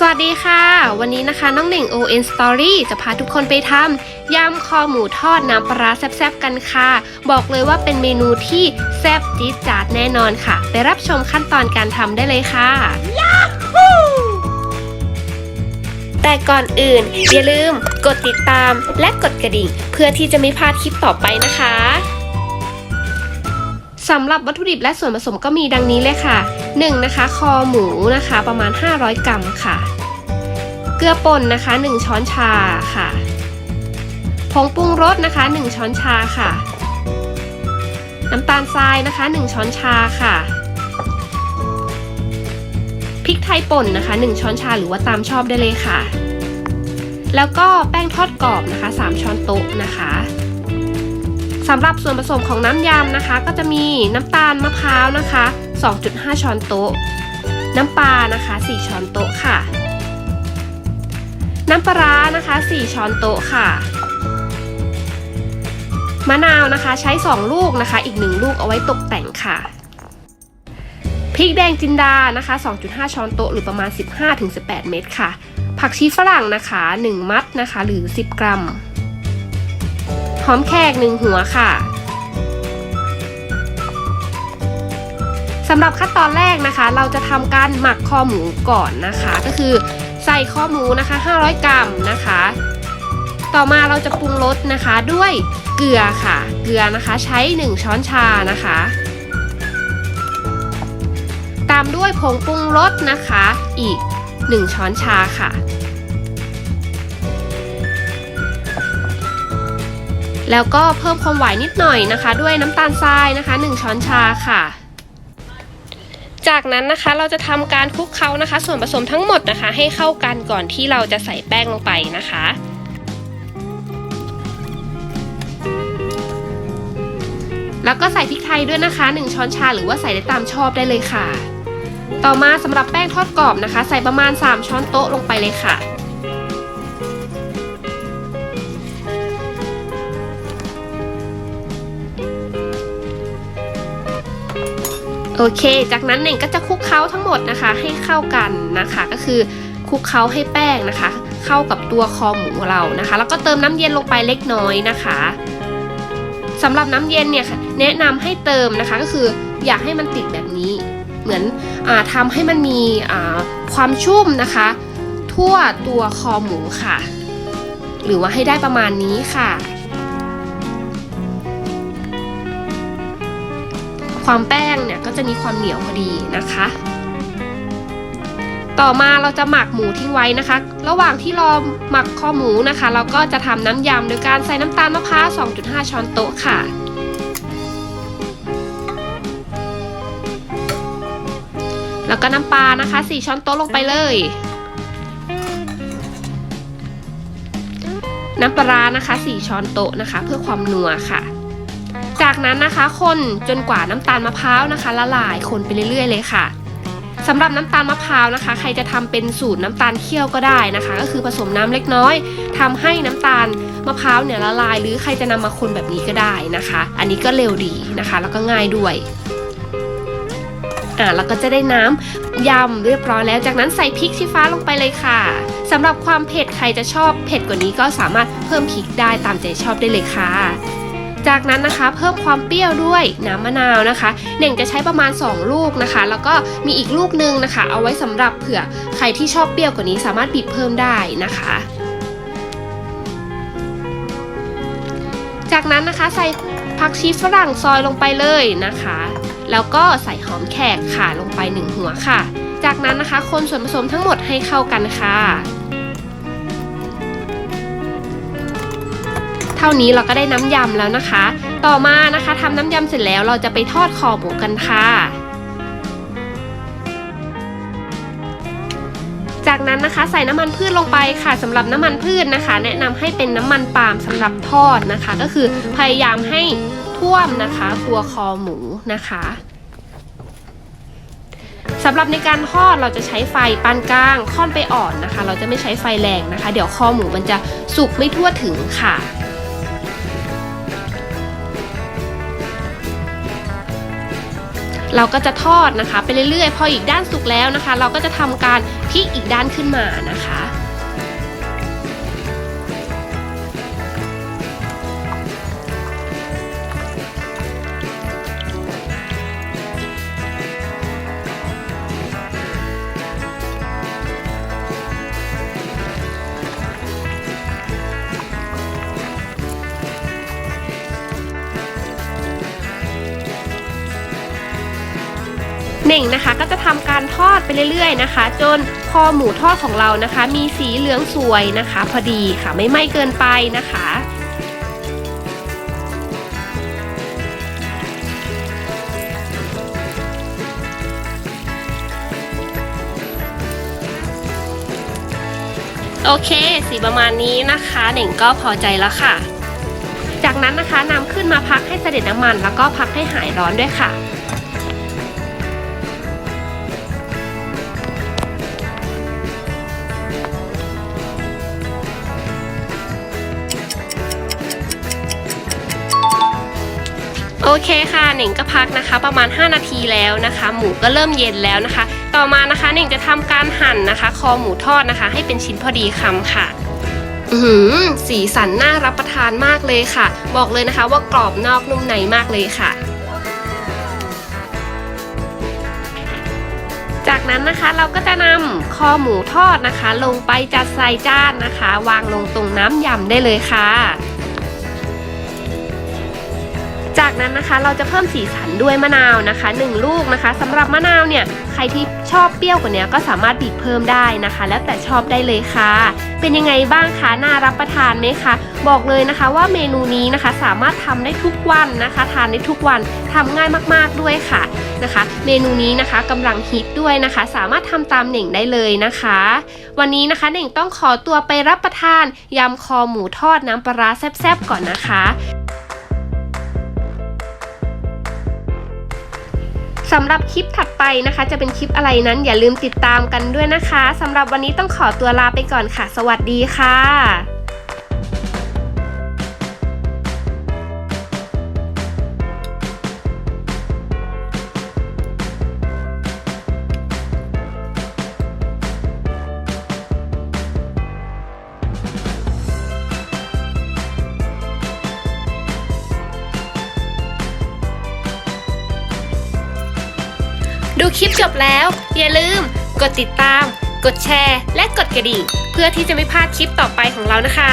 สวัสดีค่ะ วันนี้นะคะน้องหนึ่ง ON Story จะพาทุกคนไปทำยำคอหมูทอดน้ำปลาแซ่บๆกันค่ะ บอกเลยว่าเป็นเมนูที่แซ่บจี๊ดจ๊าดแน่นอนค่ะ ไปรับชมขั้นตอนการทำได้เลยค่ะ แต่ก่อนอื่น อย่าลืมกดติดตามและกดกระดิ่ง เพื่อที่จะไม่พลาดคลิปต่อไปนะคะ สำหรับวัตถุดิบและส่วนผสมก็มีดังนี้เลยค่ะ 1. นะคะ คอหมูนะคะประมาณ 500 กรัมค่ะ เกลือป่นนะคะ 1 ช้อนชาค่ะผงปรุงรสนะคะ 1 ช้อนชาค่ะ น้ำตาลทรายนะคะ 1 ช้อนชาค่ะพริกไทยป่นนะคะ 1 ช้อนชาหรือว่าตามชอบได้เลยค่ะ แล้วก็แป้งทอดกรอบนะคะ 3 ช้อนโต๊ะนะคะ สำหรับส่วนผสมของน้ำยำนะคะ ก็จะมีน้ำตาลมะพร้าวนะคะ 2.5 ช้อนโต๊ะ น้ำปลานะคะ 4 ช้อนโต๊ะค่ะ น้ำปลาร้านะคะ 4 ช้อนโต๊ะค่ะ มะนาวนะคะใช้ 2 ลูกนะคะ อีก 1 ลูกเอาไว้ตกแต่งค่ะพริกแดงจินดานะคะ 2.5 ช้อนโต๊ะ หรือประมาณ 15-18 เม็ดค่ะ ผักชีฝรั่งนะคะ 1 มัดนะคะ หรือ 10 กรัม หอมแขกหนึ่งหัวค่ะสำหรับขั้นตอนแรกนะคะ เราจะทำการหมักคอหมูก่อนนะคะ ก็คือใส่คอหมูนะคะ 500 กรัมนะคะ ต่อมาเราจะปรุงรสนะคะด้วยเกลือค่ะ เกลือนะคะใช้ 1 ช้อนชานะคะ ตามด้วยผงปรุงรสนะคะอีก 1 ช้อนชาค่ะ แล้วก็เพิ่มความหวานนิดหน่อยนะคะ ด้วยน้ำตาลทรายนะคะ 1 ช้อนชาค่ะ จากนั้นนะคะเราจะทำการคลุกเคล้านะคะ ส่วนผสมทั้งหมดนะคะ ให้เข้ากันก่อนที่เราจะใส่แป้งลงไปนะคะแล้วก็ใส่พริกไทยด้วยนะคะ 1 ช้อนชาหรือว่าใส่ได้ตามชอบได้เลยค่ะ ต่อมาสำหรับแป้งทอดกรอบนะคะ ใส่ประมาณ 3 ช้อนโต๊ะลงไปเลยค่ะ โอเค จากนั้นเน่งก็จะคลุกเคล้าทั้งหมดนะคะให้เข้ากันนะคะ ก็คือคลุกเคล้าให้แป้งนะคะ เข้ากับตัวคอหมูเรานะคะ แล้วก็เติมน้ำเย็นลงไปเล็กน้อยนะคะสำหรับน้ำเย็นเนี่ยค่ะแนะนำให้เติมนะคะก็คืออยากให้มันติดแบบนี้ เหมือนอาทำให้มันมีความชุ่มนะคะ ทั่วตัวคอหมูค่ะ หรือว่าให้ได้ประมาณนี้ค่ะ ความแป้งเนี่ยก็จะมีความเหนียวพอดีนะคะ ต่อมาเราจะหมักหมูทิ้งไว้นะคะ ระหว่างที่รอหมักคอหมูนะคะ เราก็จะทำน้ำยำโดยการใส่น้ำตาลมะพร้าว2.5 ช้อนโต๊ะค่ะแล้วก็น้ำปลานะคะ 4 ช้อนโต๊ะลงไปเลย น้ำปลาร้านะคะ 4 ช้อนโต๊ะนะคะ เพื่อความนัวค่ะ จากนั้นนะคะคนจนกว่าน้ำตาลมะพร้าวนะคะ ละลายคนไปเรื่อย ๆ เลยค่ะสำหรับน้ำตาลมะพร้าวนะคะ ใครจะทำเป็นสูตรน้ำตาลเคี่ยวก็ได้นะคะ ก็คือผสมน้ำเล็กน้อยทำให้น้ำตาลมะพร้าวเนี่ยละลาย หรือใครจะนำมาคนแบบนี้ก็ได้นะคะ อันนี้ก็เร็วดีนะคะ แล้วก็ง่ายด้วยอ่าแล้วก็จะได้น้ำยำเรียบร้อยแล้ว จากนั้นใส่พริกชี้ฟ้าลงไปเลยค่ะสำหรับความเผ็ดใครจะชอบเผ็ดกว่านี้ก็สามารถเพิ่มพริกได้ตามใจชอบได้เลยค่ะ จากนั้นนะคะเพิ่มความเปรี้ยวด้วยน้ำมะนาวนะคะเน่งจะใช้ประมาณ 2 ลูกนะคะ แล้วก็มีอีกลูกนึงนะคะ เอาไว้สำหรับเผื่อใครที่ชอบเปรี้ยวกว่านี้สามารถบีบเพิ่มได้นะคะจากนั้นนะคะใส่ผักชีฝรั่งซอยลงไปเลยนะคะ แล้วก็ใส่หอมแขกค่ะลงไป 1 หัวค่ะ จากนั้นนะคะคนส่วนผสมทั้งหมดให้เข้ากันค่ะ เท่านี้เราก็ได้น้ำยำแล้วนะคะ ต่อมานะคะทำน้ำยำเสร็จแล้วเราจะไปทอดคอหมูกันค่ะจากนั้นนะคะใส่น้ำมันพืชลงไปค่ะสำหรับน้ำมันพืชนะคะ แนะนำให้เป็นน้ำมันปาล์มสำหรับทอดนะคะ ก็คือพยายามให้ท่วมนะคะตัวคอหมูนะคะสำหรับในการทอดเราจะใช้ไฟปานกลางค่อนไปอ่อนนะคะ เราจะไม่ใช้ไฟแรงนะคะ เดี๋ยวคอหมูมันจะสุกไม่ทั่วถึงค่ะ เราก็จะทอดนะคะ ไปเรื่อยๆ พออีกด้านสุกแล้วนะคะ เราก็จะทำการพลิกอีกด้านขึ้นมานะคะ น่งนะคะ ก็จะทำการทอดไปเรื่อยๆนะคะ จนคอหมูทอดของเรานะคะ มีสีเหลืองสวยนะคะ พอดีค่ะไม่ไหม้เกินไปนะคะโอเค สีประมาณนี้นะคะเน่งก็พอใจแล้วค่ะ จากนั้นนะคะนำขึ้นมาพักให้เสด็จน้ำมัน แล้วก็พักให้หายร้อนด้วยค่ะ โอเคค่ะเน่งก็พักนะคะ ประมาณ 5 นาทีแล้วนะคะ หมูก็เริ่มเย็นแล้วนะคะ ต่อมานะคะเน่งจะทำการหั่นนะคะ คอหมูทอดนะคะ ให้เป็นชิ้นพอดีคำค่ะอือหือสีสันน่ารับประทานมากเลยค่ะ บอกเลยนะคะว่ากรอบนอกนุ่มในมากเลยค่ะ จากนั้นนะคะเราก็จะนำคอหมูทอดนะคะ ลงไปจัดใส่จานนะคะ วางลงตรงน้ำยำได้เลยค่ะ จากนั้นนะคะเราจะเพิ่มสีสันด้วยมะนาวนะคะ 1 ลูกนะคะสำหรับมะนาวเนี่ยใครที่ชอบเปรี้ยวกว่านี้ก็สามารถบีบเพิ่มได้นะคะ แล้วแต่ชอบได้เลยค่ะ เป็นยังไงบ้างคะน่ารับประทานไหมคะบอกเลยนะคะว่าเมนูนี้นะคะสามารถทำได้ทุกวันนะคะ ทานได้ทุกวันทำง่ายมากๆด้วยค่ะนะคะ เมนูนี้นะคะกำลังฮิตด้วยนะคะ สามารถทำตามเหน่งได้เลยนะคะ วันนี้นะคะเหน่งต้องขอตัวไปรับประทานยำคอหมูทอดน้ำปลาแซ่บๆก่อนนะคะ สำหรับคลิปถัดไปนะคะ จะเป็นคลิปอะไรนั้นอย่าลืมติดตามกันด้วยนะคะสำหรับวันนี้ต้องขอตัวลาไปก่อนค่ะ สวัสดีค่ะ ดูคลิปจบแล้ว อย่าลืม กดติดตาม กดแชร์ และกดกระดิ่ง เพื่อที่จะไม่พลาดคลิปต่อไปของเรานะคะ